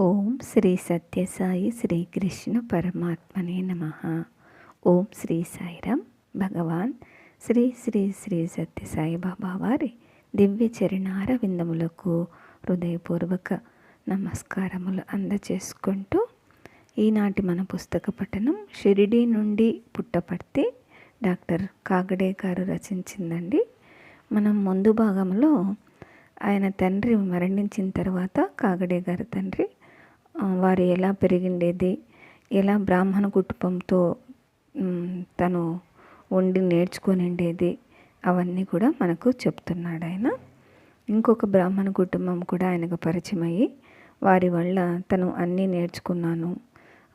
ఓం శ్రీ సత్యసాయి శ్రీకృష్ణ పరమాత్మనే నమ. ఓం శ్రీ సాయిరామ్ భగవాన్. శ్రీ శ్రీ శ్రీ సత్యసాయి బాబా వారి దివ్య చరణార విందములకు హృదయపూర్వక నమస్కారములు అందచేసుకుంటూ ఈనాటి మన పుస్తక పఠనం షిరిడి నుండి పుట్టపర్తి డాక్టర్ కాగడే గారు రచించిందండి. మనం ముందు భాగంలో ఆయన తండ్రి మరణించిన తర్వాత కాగడే గారి తండ్రి వారు ఎలా పెరిగిండేది ఎలా బ్రాహ్మణ కుటుంబంతో తను వండి నేర్చుకొని ఉండేది అవన్నీ కూడా మనకు చెప్తున్నాడు ఆయన. ఇంకొక బ్రాహ్మణ కుటుంబం కూడా ఆయనకు పరిచయం అయ్యి వారి వల్ల తను అన్నీ నేర్చుకున్నాను.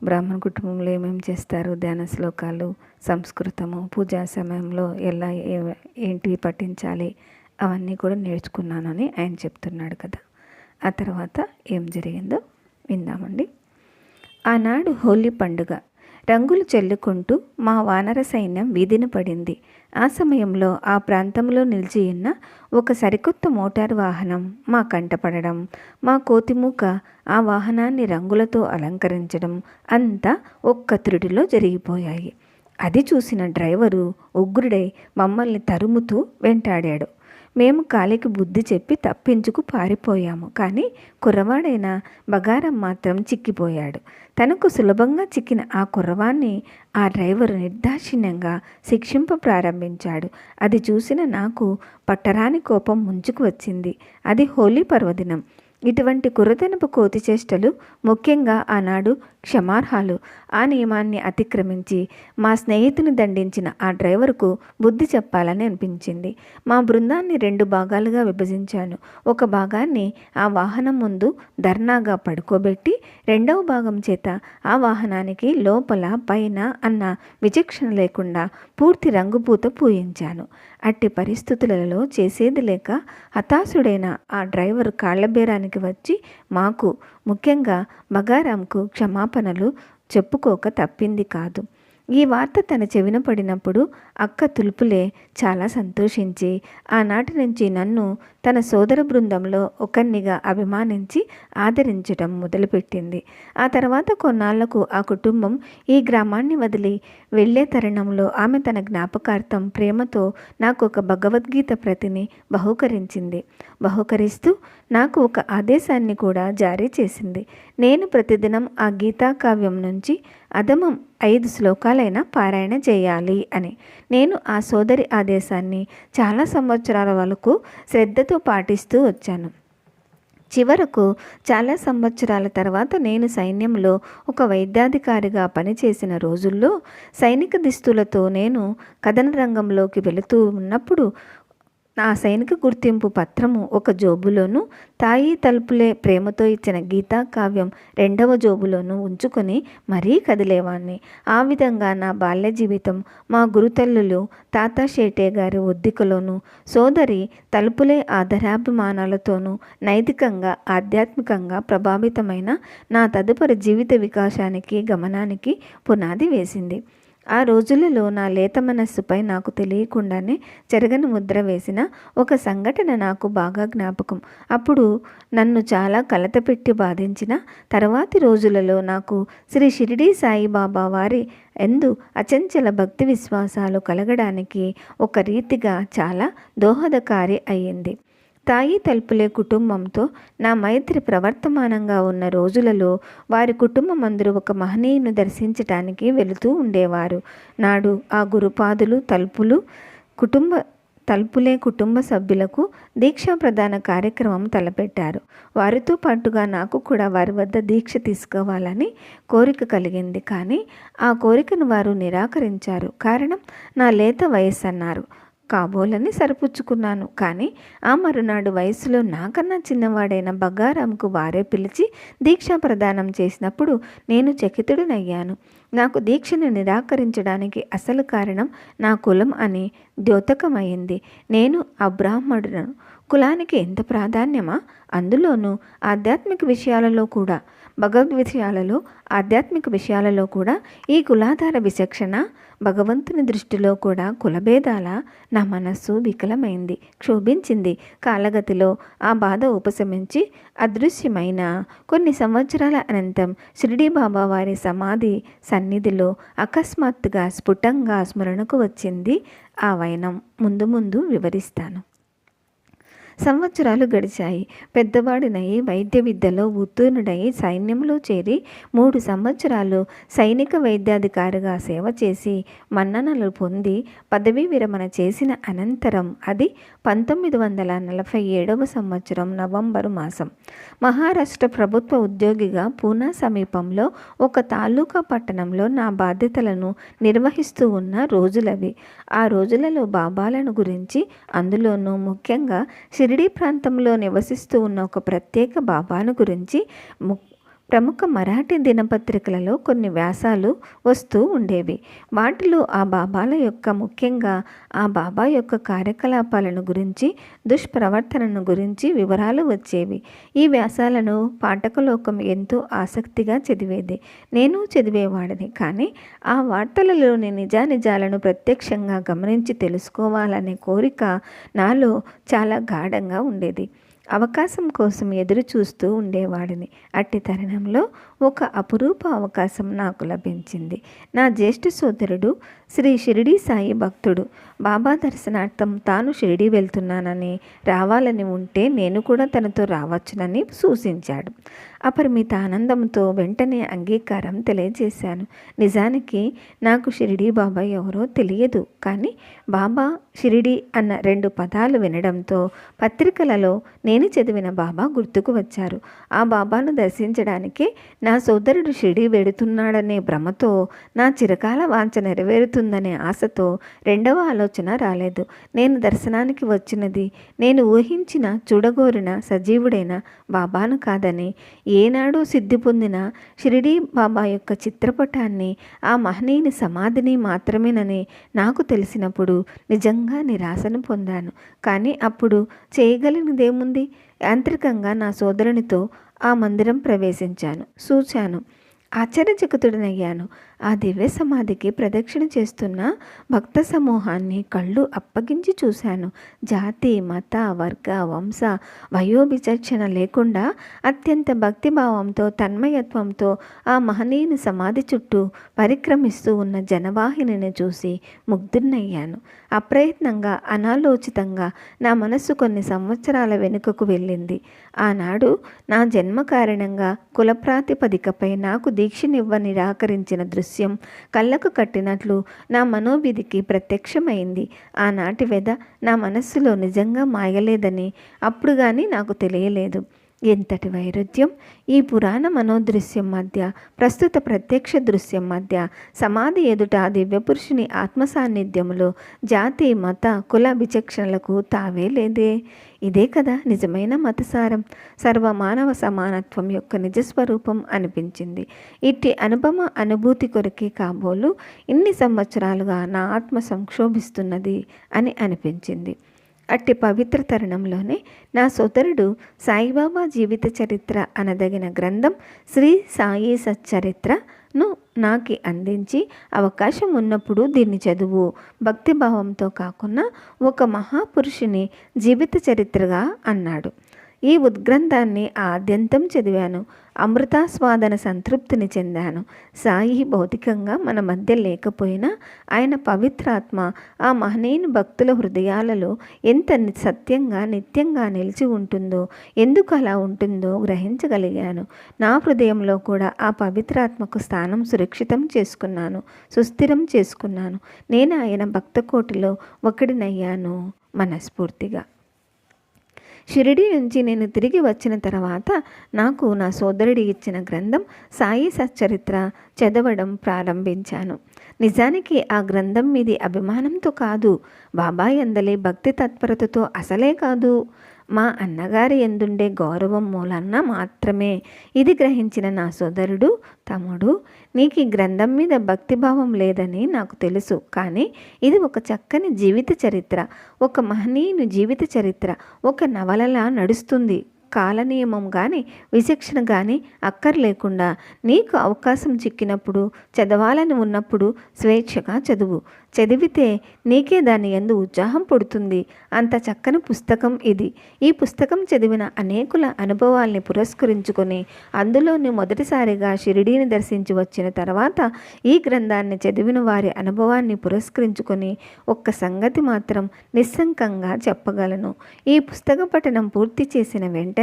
బ్రాహ్మణ కుటుంబంలో ఏమేమి చేస్తారు ధ్యాన శ్లోకాలు సంస్కృతము పూజా సమయంలో ఎలా ఏంటివి పఠించాలి అవన్నీ కూడా నేర్చుకున్నానని ఆయన చెప్తున్నాడు కదా. ఆ తర్వాత ఏం జరిగిందో విందామండి ఆనాడు హోలీ పండుగ. రంగులు చల్లుకుంటూ మా వానర సైన్యం వీధిన పడింది. ఆ సమయంలో ఆ ప్రాంతంలో నిలిచి ఉన్న ఒక సరికొత్త మోటారు వాహనం మా కంటపడడం మా కోతిమూక ఆ వాహనాన్ని రంగులతో అలంకరించడం అంతా ఒక్క త్రుడిలో జరిగిపోయాయి. అది చూసిన డ్రైవరు ఉగ్రుడై మమ్మల్ని తరుముతూ వెంటాడాడు. మేము కాలికి బుద్ధి చెప్పి తప్పించుకు పారిపోయాము. కానీ కుర్రవాడైన బగారం మాత్రం చిక్కిపోయాడు. తనకు సులభంగా చిక్కిన ఆ కుర్రవాణ్ణి ఆ డ్రైవరు నిర్దాక్షిణ్యంగా శిక్షింప ప్రారంభించాడు. అది చూసిన నాకు పట్టరాని కోపం ముంచుకు వచ్చింది. అది హోలీ పర్వదినం. ఇటువంటి కుర్రతనపు కోతి చేష్టలు ముఖ్యంగా ఆనాడు క్షమార్హాలు. ఆ నియమాన్ని అతిక్రమించి మా స్నేహితుని దండించిన ఆ డ్రైవర్కు బుద్ధి చెప్పాలని అనిపించింది. మా బృందాన్ని రెండు భాగాలుగా విభజించాను. ఒక భాగాన్ని ఆ వాహనం ముందు ధర్నాగా పడుకోబెట్టి రెండవ భాగం చేత ఆ వాహనానికి లోపల పైన అన్న విచక్షణ లేకుండా పూర్తి రంగుపూత పూయించాను. అట్టి పరిస్థితులలో చేసేది లేక హతాశుడైన ఆ డ్రైవర్ కాళ్ళబేరానికి వచ్చి మాకు ముఖ్యంగా బగారాంకు క్షమాపణలు చెప్పుకోక తప్పింది కాదు. ఈ వార్త తన చెవిన పడినప్పుడు అక్క తులుపులే చాలా సంతోషించి ఆనాటి నుంచి నన్ను తన సోదర బృందంలో ఒకరినిగా అభిమానించి ఆదరించడం మొదలుపెట్టింది. ఆ తర్వాత కొన్నాళ్ళకు ఆ కుటుంబం ఈ గ్రామాన్ని వదిలి వెళ్ళే తరుణంలో ఆమె తన జ్ఞాపకార్థం ప్రేమతో నాకు ఒక భగవద్గీత ప్రతిని బహుకరించింది. బహుకరిస్తూ నాకు ఒక ఆదేశాన్ని కూడా జారీ చేసింది. నేను ప్రతిదినం ఆ గీతా కావ్యం నుంచి అదమం ఐదు శ్లోకాలైనా పారాయణ చేయాలి అని. నేను ఆ సోదరి ఆదేశాన్ని చాలా సంవత్సరాల వరకు శ్రద్ధతో పాటిస్తూ వచ్చాను. చివరకు చాలా సంవత్సరాల తర్వాత నేను సైన్యంలో ఒక వైద్యాధికారిగా పనిచేసిన రోజుల్లో సైనిక దుస్తులతో నేను కథన రంగంలోకి వెళుతూ ఉన్నప్పుడు నా సైనిక గుర్తింపు పత్రము ఒక జోబులోను తాయి తలుపులే ప్రేమతో ఇచ్చిన గీతా కావ్యం రెండవ జోబులోను ఉంచుకొని మరీ కదిలేవాణ్ణి. ఆ విధంగా నా బాల్య జీవితం మా గురుతల్లులు తాత షేటే గారి ఒద్దికలోను సోదరి తలుపులే ఆదరాభిమానాలతోనూ నైతికంగా ఆధ్యాత్మికంగా ప్రభావితమైన నా తదుపరి జీవిత వికాసానికి గమనానికి పునాది వేసింది. ఆ రోజులలో నా లేత మనస్సుపై నాకు తెలియకుండానే చెరగని ముద్ర వేసిన ఒక సంఘటన నాకు బాగా జ్ఞాపకం. అప్పుడు నన్ను చాలా కలతపెట్టి బాధించిన తర్వాతి రోజులలో నాకు శ్రీ షిరిడీ సాయిబాబా వారి ఎందు అచంచల భక్తి విశ్వాసాలు కలగడానికి ఒక రీతిగా చాలా దోహదకారి అయ్యింది. తాయి తలుపులే కుటుంబంతో నా మైత్రి ప్రవర్తమానంగా ఉన్న రోజులలో వారి కుటుంబం అందరూ ఒక మహనీయును దర్శించటానికి వెళుతూ ఉండేవారు. నాడు ఆ గురుపాదులు తలుపులు కుటుంబ తలుపులే కుటుంబ సభ్యులకు దీక్షా ప్రదాన కార్యక్రమం తలపెట్టారు. వారితో పాటుగా నాకు కూడా వారి వద్ద దీక్ష తీసుకోవాలని కోరిక కలిగింది. కానీ ఆ కోరికను వారు నిరాకరించారు. కారణం నా లేత వయస్సు అన్నారు కాబోలని సరిపుచ్చుకున్నాను. కానీ ఆ మరునాడు వయసులో నాకన్నా చిన్నవాడైన బగారాంకు వారే పిలిచి దీక్షా ప్రదానం చేసినప్పుడు నేను చకితుడినయ్యాను. నాకు దీక్షను నిరాకరించడానికి అసలు కారణం నా కులం అని ద్యోతకమైంది నేను అబ్రాహ్మడును కులానికి ఎంత ప్రాధాన్యమా? అందులోనూ ఆధ్యాత్మిక విషయాలలో కూడా. భగవద్ విషయాలలో ఆధ్యాత్మిక విషయాలలో కూడా ఈ కులాధార విచక్షణ భగవంతుని దృష్టిలో కూడా కులభేదాల నా మనస్సు వికలమైంది క్షోభించింది. కాలగతిలో ఆ బాధ ఉపశమించి అదృశ్యమైన కొన్ని సంవత్సరాల అనంతం షిరిడీ బాబా వారి సమాధి సన్నిధిలో అకస్మాత్తుగా స్ఫుటంగా స్మరణకు వచ్చింది ఆ వైనం. ముందు ముందు వివరిస్తాను. సంవత్సరాలు గడిచాయి. పెద్దవాడినయ్యి వైద్య విద్యలో ఉత్తీర్ణుడై సైన్యంలో చేరి మూడు సంవత్సరాలు సైనిక వైద్యాధికారిగా సేవ చేసి మన్ననలు పొంది పదవీ విరమణ చేసిన అనంతరం అది పంతొమ్మిది వందల నలభై ఏడవ సంవత్సరం నవంబరు మాసం. మహారాష్ట్ర ప్రభుత్వ ఉద్యోగిగా పూనా సమీపంలో ఒక తాలూకా పట్టణంలో నా బాధ్యతలను నిర్వహిస్తూ ఉన్న రోజులవి. ఆ రోజులలో బాబాలను గురించి అందులోనూ ముఖ్యంగా షిరిడీ ప్రాంతంలో నివసిస్తూ ఉన్న ఒక ప్రత్యేక బాబాను గురించి ముక్ ప్రముఖ మరాఠీ దినపత్రికలలో కొన్ని వ్యాసాలు వస్తూ ఉండేవి. వాటిలో ఆ బాబాల యొక్క ముఖ్యంగా ఆ బాబా యొక్క కార్యకలాపాలను గురించి దుష్ప్రవర్తనను గురించి వివరాలు వచ్చేవి. ఈ వ్యాసాలను పాఠకలోకం ఎంతో ఆసక్తిగా చదివేది. నేను చదివేవాడిని. కానీ ఆ వార్తలలోని నిజానిజాలను ప్రత్యక్షంగా గమనించి తెలుసుకోవాలనే కోరిక నాలో చాలా గాఢంగా ఉండేది. అవకాశం కోసం ఎదురు చూస్తూ ఉండేవాడిని. అట్టి తరుణంలో ఒక అపురూప అవకాశం నాకు లభించింది. నా జ్యేష్ఠ సోదరుడు శ్రీ షిరిడి సాయి భక్తుడు. బాబా దర్శనార్థం తాను షిరిడి వెళ్తున్నానని రావాలని ఉంటే నేను కూడా తనతో రావచ్చునని సూచించాడు. అపరిమిత ఆనందంతో వెంటనే అంగీకారం తెలియజేశాను. నిజానికి నాకు షిరిడి బాబా ఎవరో తెలియదు కానీ బాబా షిరిడి అన్న రెండు పదాలు వినడంతో పత్రికలలో నేను చదివిన బాబా గుర్తుకు వచ్చారు. ఆ బాబాను దర్శించడానికే నా సోదరుడు షిరిడి వెడుతున్నాడనే భ్రమతో నా చిరకాల వాంఛ నెరవేరుతుందనే ఆశతో రెండవ ఆలోచన రాలేదు. నేను దర్శనానికి వచ్చినది నేను ఊహించిన చూడగోరిన సజీవుడైన బాబాను కాదని. ఏనాడు సిద్ధి పొందిన షిరిడీ బాబా యొక్క చిత్రపటాన్ని ఆ మహనీయుని సమాధిని మాత్రమేనని నాకు తెలిసినప్పుడు నిజంగా నిరాశను పొందాను. కానీ అప్పుడు చేయగలిగినదేముంది? యాంత్రికంగా నా సోదరునితో ఆ మందిరం ప్రవేశించాను. చూచాను ఆశ్చర్యచకితుడనయ్యాను. ఆ దివ్య సమాధికి ప్రదక్షిణ చేస్తున్న భక్త సమూహాన్ని కళ్ళు అప్పగించి చూశాను. జాతి మత వర్గ వంశ వయోభిచక్షణ లేకుండా అత్యంత భక్తిభావంతో తన్మయత్వంతో ఆ మహనీయుని సమాధి చుట్టూ పరిక్రమిస్తూ ఉన్న జనవాహినిని చూసి ముగ్ధున్నయ్యాను అప్రయత్నంగా అనాలోచితంగా నా మనస్సు కొన్ని సంవత్సరాల వెనుకకు వెళ్ళింది. ఆనాడు నా జన్మ కారణంగా కుల ప్రాతిపదికపై నాకు దీక్షనివ్వ నిరాకరించిన దృశ్యం కళ్ళకు కట్టినట్లు నా మనోవిధికి ప్రత్యక్షమైంది. ఆనాటి వెద నా మనస్సులో నిజంగా మాయలేదని అప్పుడు కానీ నాకు తెలియలేదు. ఎంతటి వైరుధ్యం? ఈ పురాణ మనోదృశ్యం మధ్య ప్రస్తుత ప్రత్యక్ష దృశ్యం మధ్య సమాధి ఎదుట దివ్యపురుషుని ఆత్మ సాన్నిధ్యములో జాతి మత కుల విచక్షణలకు తావే లేదే. ఇదే కదా నిజమైన మతసారం. సర్వమానవ సమానత్వం యొక్క నిజస్వరూపం అనిపించింది. ఇట్టి అనుపమ అనుభూతి కొరకే కాబోలు ఇన్ని సంవత్సరాలుగా నా ఆత్మ సంక్షోభిస్తున్నది అని అనిపించింది. అట్టి పవిత్ర తరుణంలోనే నా సోదరుడు సాయిబాబా జీవిత చరిత్ర అనదగిన గ్రంథం శ్రీ సాయి సచ్చరిత్రను నాకి అందించి అవకాశం ఉన్నప్పుడు దీన్ని చదువు. భక్తిభావంతో కాకుండా ఒక మహాపురుషుని జీవిత చరిత్రగా అన్నాడు. ఈ ఉద్గ్రంథాన్ని ఆద్యంతం చదివాను. అమృతాస్వాదన సంతృప్తిని చెందాను. సాయి భౌతికంగా మన మధ్య లేకపోయినా ఆయన పవిత్రాత్మ ఆ మహనీయుని భక్తుల హృదయాలలో ఎంత సత్యంగా నిత్యంగా నిలిచి ఉంటుందో ఎందుకు అలా ఉంటుందో గ్రహించగలిగాను. నా హృదయంలో కూడా ఆ పవిత్రాత్మకు స్థానం సురక్షితం చేసుకున్నాను సుస్థిరం చేసుకున్నాను. నేను ఆయన భక్త కోటిలో ఒకడినయ్యాను మనస్ఫూర్తిగా. షిరిడి నుంచి నేను తిరిగి వచ్చిన తర్వాత నాకు నా సోదరుడి ఇచ్చిన గ్రంథం సాయి సచ్చరిత్ర చదవడం ప్రారంభించాను. నిజానికి ఆ గ్రంథం మీది అభిమానంతో కాదు. బాబాయ్ అందలే భక్తి తత్పరతతో అసలే కాదు. మా అన్నగారి ఎందుండే గౌరవం మూలన్న మాత్రమే. ఇది గ్రహించిన నా సోదరుడు తమ్ముడు నీకు ఈ గ్రంథం మీద భక్తిభావం లేదని నాకు తెలుసు. కానీ ఇది ఒక చక్కని జీవిత చరిత్ర ఒక మహనీయుని జీవిత చరిత్ర ఒక నవలలా నడుస్తుంది. కాలనియమం కానీ విచక్షణ కానీ అక్కర్లేకుండా నీకు అవకాశం చిక్కినప్పుడు చదవాలని ఉన్నప్పుడు స్వేచ్ఛగా చదువు. చదివితే నీకే దాని ఎందు ఉత్సాహం పుడుతుంది. అంత చక్కని పుస్తకం ఇది. ఈ పుస్తకం చదివిన అనేకుల అనుభవాల్ని పురస్కరించుకొని అందులోని మొదటిసారిగా షిరిడీని దర్శించి వచ్చిన తర్వాత ఈ గ్రంథాన్ని చదివిన వారి అనుభవాన్ని పురస్కరించుకొని ఒక్క సంగతి మాత్రం నిస్సంకంగా చెప్పగలను. ఈ పుస్తక పఠనం పూర్తి చేసిన వెంటనే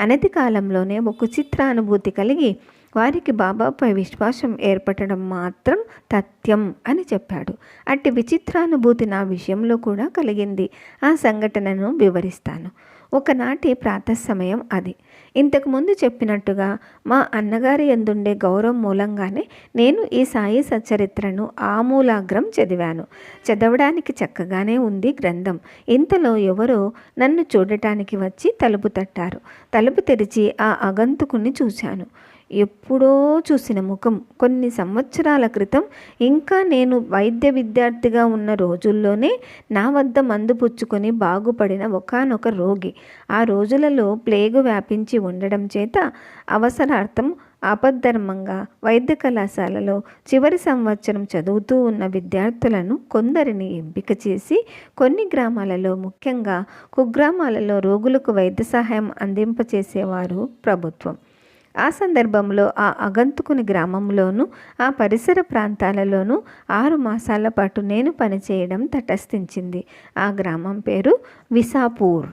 అనతి కాలంలోనే ఒక చిత్రానుభూతి కలిగి వారికి బాబాపై విశ్వాసం ఏర్పడడం మాత్రం తథ్యం అని చెప్పాడు. అట్టి విచిత్రానుభూతి నా విషయంలో కూడా కలిగింది. ఆ సంఘటనను వివరిస్తాను. ఒకనాటి ప్రాత సమయం అది. ఇంతకుముందు చెప్పినట్టుగా మా అన్నగారి ఎందుండే గౌరవం మూలంగానే నేను ఈ సాయి సచరిత్రను ఆమూలాగ్రం చదివాను. చదవడానికి చక్కగానే ఉంది గ్రంథం. ఇంతలో ఎవరో నన్ను చూడటానికి వచ్చి తలుపు తట్టారు. తలుపు తెరిచి ఆ అగంతుకుని చూశాను. ఎప్పుడో చూసిన ముఖం. కొన్ని సంవత్సరాల క్రితం ఇంకా నేను వైద్య విద్యార్థిగా ఉన్న రోజుల్లోనే నా వద్ద మందు పుచ్చుకొని బాగుపడిన ఒకనొక రోగి. ఆ రోజులలో ప్లేగు వ్యాపించి ఉండడం చేత అవసరార్థం అపద్ధర్మంగా వైద్య కళాశాలలో చివరి సంవత్సరం చదువుతూ ఉన్న విద్యార్థులను కొందరిని ఎంపిక చేసి కొన్ని గ్రామాలలో ముఖ్యంగా కుగ్రామాలలో రోగులకు వైద్య సహాయం అందింపచేసేవారు ప్రభుత్వం. ఆ సందర్భంలో ఆ అగంతుకుని గ్రామంలోనూ ఆ పరిసర ప్రాంతాలలోనూ ఆరు మాసాల పాటు నేను పనిచేయడం తటస్థించింది. ఆ గ్రామం పేరు విసాపూర్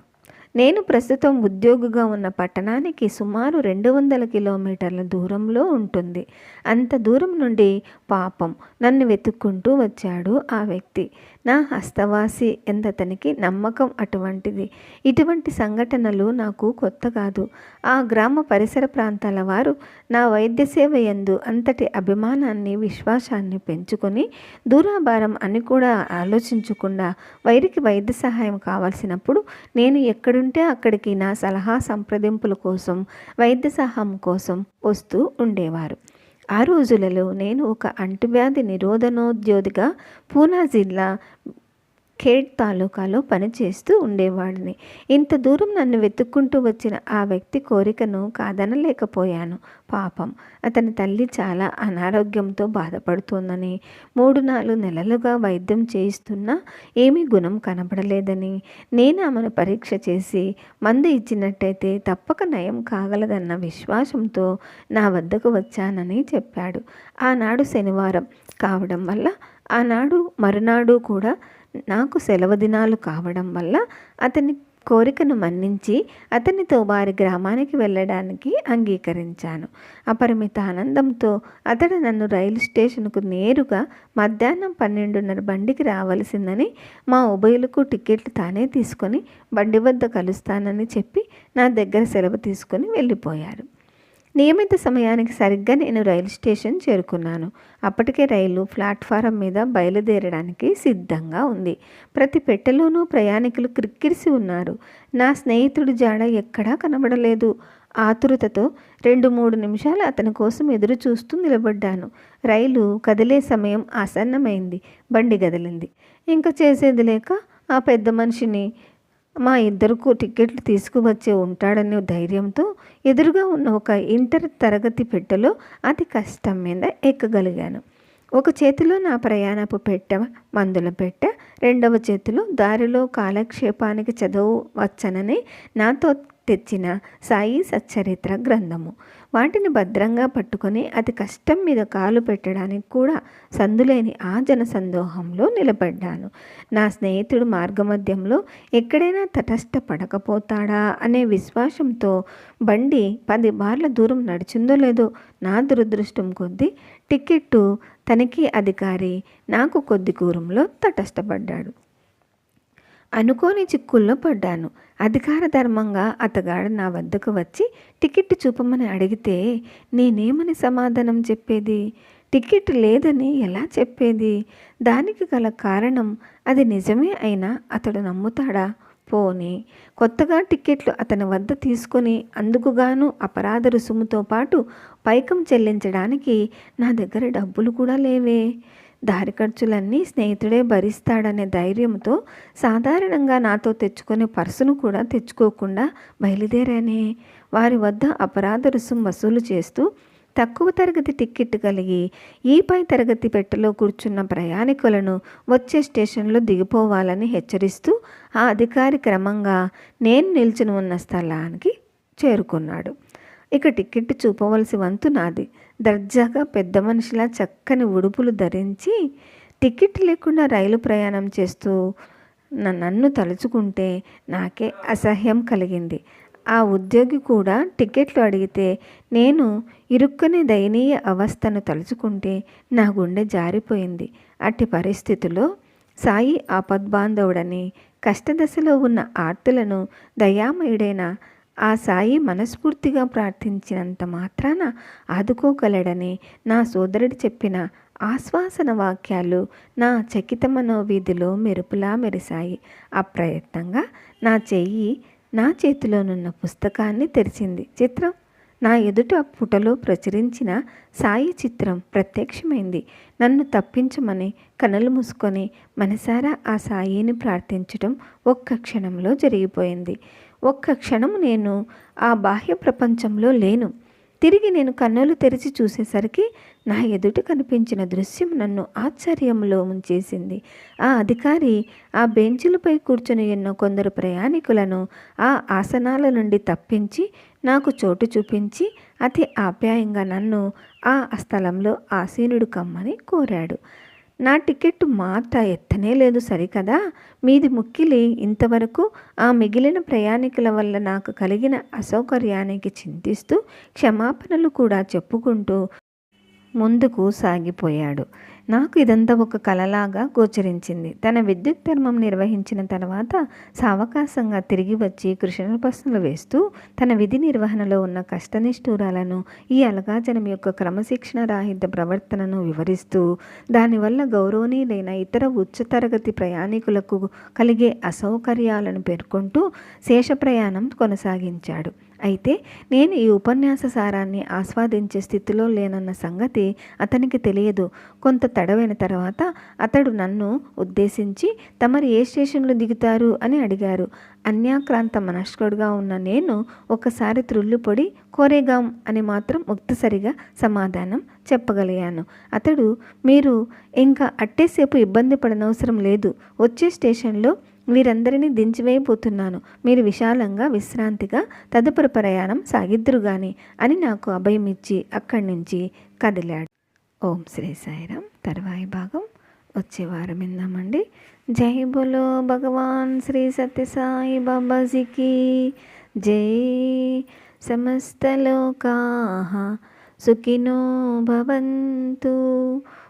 నేను ప్రస్తుతం ఉద్యోగిగా ఉన్న పట్టణానికి సుమారు రెండు వందల కిలోమీటర్ల దూరంలో ఉంటుంది. అంత దూరం నుండి పాపం నన్ను వెతుక్కుంటూ వచ్చాడు ఆ వ్యక్తి. నా హస్తవాసి ఎందతనికి నమ్మకం అటువంటిది. ఇటువంటి సంఘటనలు నాకు కొత్త కాదు. ఆ గ్రామ పరిసర ప్రాంతాల వారు నా వైద్య సేవ ఎందు అంతటి అభిమానాన్ని విశ్వాసాన్ని పెంచుకొని దూరాభారం అని కూడా ఆలోచించకుండా వైరికి వైద్య సహాయం కావాల్సినప్పుడు నేను ఎక్కడుంటే అక్కడికి నా సలహా సంప్రదింపుల కోసం వైద్య సహాయం కోసం వస్తూ ఉండేవారు. ఆ రోజులలో నేను ఒక అంటువ్యాధి నిరోధనోద్యోగిగా పూనా జిల్లా ఖేడ్ తాలూకాలో పనిచేస్తూ ఉండేవాడిని. ఇంత దూరం నన్ను వెతుక్కుంటూ వచ్చిన ఆ వ్యక్తి కోరికను కాదనలేకపోయాను. పాపం అతని తల్లి చాలా అనారోగ్యంతో బాధపడుతోందని మూడు నాలుగు నెలలుగా వైద్యం చేయిస్తున్నా ఏమీ గుణం కనబడలేదని నేను ఆమెను పరీక్ష చేసి మందు ఇచ్చినట్టయితే తప్పక నయం కాగలదన్న విశ్వాసంతో నా వద్దకు వచ్చానని చెప్పాడు. ఆనాడు శనివారం కావడం వల్ల ఆనాడు మరునాడు కూడా నాకు సెలవు దినాలు కావడం వల్ల అతని కోరికను మన్నించి అతనితో వారి గ్రామానికి వెళ్ళడానికి అంగీకరించాను. అపరిమిత ఆనందంతో అతడు నన్ను రైలు స్టేషన్కు నేరుగా మధ్యాహ్నం పన్నెండున్నర బండికి రావలసిందని మా ఉభయులకు టికెట్లు తానే తీసుకొని బండి వద్ద కలుస్తానని చెప్పి నా దగ్గర సెలవు తీసుకొని వెళ్ళిపోయారు. నియమిత సమయానికి సరిగ్గా నేను రైలు స్టేషన్ చేరుకున్నాను. అప్పటికే రైలు ప్లాట్ఫారం మీద బయలుదేరడానికి సిద్ధంగా ఉంది. ప్రతి పెట్టెలోనూ ప్రయాణికులు క్రిక్కిరిసి ఉన్నారు. నా స్నేహితుడి జాడ ఎక్కడా కనబడలేదు. ఆతురతతో రెండు మూడు నిమిషాలు అతని కోసం ఎదురు చూస్తూ నిలబడ్డాను. రైలు కదిలే సమయం ఆసన్నమైంది. బండి కదిలింది. ఇంకా చేసేది లేక ఆ పెద్ద మనిషిని మా ఇద్దరుకు టికెట్లు తీసుకువచ్చే ఉంటాడనే ధైర్యంతో ఎదురుగా ఉన్న ఒక ఇంటర్ తరగతి పెట్టెలో అతి కష్టం మీద ఎక్కగలిగాను. ఒక చేతిలో నా ప్రయాణపు పెట్టె మందుల పెట్టె రెండవ చేతిలో దారిలో కాలక్షేపానికి చదువు వచ్చనని నాతో తెచ్చిన సాయి సచ్చరిత్ర గ్రంథము. వాటిని భద్రంగా పట్టుకొని అతి కష్టం మీద కాలు పెట్టడానికి కూడా సందులేని ఆ జన సందోహంలో నిలబడ్డాను. నా స్నేహితుడు మార్గమధ్యంలో ఎక్కడైనా తటస్థ పడకపోతాడా అనే విశ్వాసంతో బండి పది బార్ల దూరం నడిచిందో లేదో నా దురదృష్టం కొద్దీ టికెట్టు తనిఖీ అధికారి నాకు కొద్ది దూరంలో తటస్థపడ్డాడు. అనుకోని చిక్కుల్లో పడ్డాను. అధికార ధర్మంగా అతగాడు నా వద్దకు వచ్చి టికెట్ చూపమని అడిగితే నేనేమని సమాధానం చెప్పేది? టికెట్ లేదని ఎలా చెప్పేది? దానికి గల కారణం అది నిజమే అయినా అతడు నమ్ముతాడా? పోనీ. కొత్తగా టికెట్లు అతని వద్ద తీసుకొని అందుకుగాను అపరాధ రుసుముతో పాటు పైకం చెల్లించడానికి నా దగ్గర డబ్బులు కూడా లేవే. దారి ఖర్చులన్నీ స్నేహితుడే భరిస్తాడనే ధైర్యంతో సాధారణంగా నాతో తెచ్చుకునే పర్సును కూడా తెచ్చుకోకుండా బయలుదేరానే. వారి వద్ద అపరాధ రుసుం వసూలు చేస్తూ తక్కువ తరగతి టిక్కెట్ కలిగి ఈ పై తరగతి పెట్టెలో కూర్చున్న ప్రయాణికులను వచ్చే స్టేషన్లో దిగిపోవాలని హెచ్చరిస్తూ ఆ అధికారి క్రమంగా నేను నిల్చుని ఉన్న స్థలానికి చేరుకున్నాడు. ఇక టికెట్ చూపవలసి వంతు నాది. దర్జాగా పెద్ద మనిషిలా చక్కని ఉడుపులు ధరించి టికెట్ లేకుండా రైలు ప్రయాణం చేస్తూ నన్ను తలుచుకుంటే నాకే అసహ్యం కలిగింది. ఆ ఉద్యోగి కూడా టికెట్లు అడిగితే నేను ఇరుక్కునే దయనీయ అవస్థను తలుచుకుంటే నా గుండె జారిపోయింది. అట్టి పరిస్థితుల్లో సాయి ఆపద్బాంధవుడని కష్టదశలో ఉన్న ఆర్తులను దయామయుడైన ఆ సాయి మనస్ఫూర్తిగా ప్రార్థించినంత మాత్రాన ఆదుకోగలడని నా సోదరుడు చెప్పిన ఆశ్వాసన వాక్యాలు నా చకిత మనోవీధిలో మెరుపులా మెరిశాయి. అప్రయత్నంగా నా చెయ్యి నా చేతిలోనున్న పుస్తకాన్ని తెరిచింది. చిత్రం? నా ఎదుట పుటలో ప్రచురించిన సాయి చిత్రం ప్రత్యక్షమైంది. నన్ను తప్పించమని కనులు మూసుకొని మనసారా ఆ సాయిని ప్రార్థించడం ఒక్క క్షణంలో జరిగిపోయింది. ఒక్క క్షణం నేను ఆ బాహ్య ప్రపంచంలో లేను. తిరిగి నేను కన్నులు తెరిచి చూసేసరికి నా ఎదుట కనిపించిన దృశ్యం నన్ను ఆశ్చర్యంలో ముంచేసింది. ఆ అధికారి ఆ బెంచులపై కూర్చొని ఉన్న కొందరు ప్రయాణికులను ఆ ఆసనాల నుండి తప్పించి నాకు చోటు చూపించి అతి ఆప్యాయంగా నన్ను ఆ స్థలంలో ఆసీనుడు కమ్మని కోరాడు. నా టికెట్ మాత ఎత్తనే లేదు సరికదా? మీది ముక్కిలి. ఇంతవరకు ఆ మిగిలిన ప్రయాణికుల వల్ల నాకు కలిగిన అసౌకర్యానికి చింతిస్తూ క్షమాపణలు కూడా చెప్పుకుంటూ ముందుకు సాగిపోయాడు. నాకు ఇదంతా ఒక కలలాగా గోచరించింది. తన విద్యుత్ ధర్మం నిర్వహించిన తర్వాత సావకాశంగా తిరిగి వచ్చి కృష్ణప్రశ్నలు వేస్తూ తన విధి నిర్వహణలో ఉన్న కష్టనిష్ఠూరాలను ఈ అలగాజనం యొక్క క్రమశిక్షణ రాహిత ప్రవర్తనను వివరిస్తూ దానివల్ల గౌరవనీయులైన ఇతర ఉచ్చతరగతి ప్రయాణికులకు కలిగే అసౌకర్యాలను పేర్కొంటూ శేష ప్రయాణం కొనసాగించాడు. అయితే నేను ఈ ఉపన్యాస సారాన్ని ఆస్వాదించే స్థితిలో లేనన్న సంగతి అతనికి తెలియదు. కొంత తడవైన తర్వాత అతడు నన్ను ఉద్దేశించి తమరు ఏ స్టేషన్లో దిగుతారు? అని అడిగారు. అన్యాక్రాంత మనస్కుడుగా ఉన్న నేను ఒకసారి త్రుళ్ళిపొడి కోరేగాం అని మాత్రం ముక్తసరిగా సమాధానం చెప్పగలిగాను. అతడు మీరు ఇంకా అట్టేసేపు ఇబ్బంది పడనవసరం లేదు. వచ్చే స్టేషన్లో వీరందరినీ దించివేయబోతున్నాను. మీరు విశాలంగా విశ్రాంతిగా తదుపరి ప్రయాణం సాగిద్దురు గాని అని నాకు అభయం ఇచ్చి అక్కడి నుంచి కదిలాడు. ఓం శ్రీ సాయిరాం. తర్వాయి భాగం వచ్చే వారం విందామండి. జై బోలో భగవాన్ శ్రీ సత్యసాయి బాబాజీకి. జై సమస్తలోకా సుఖినో భవంతు.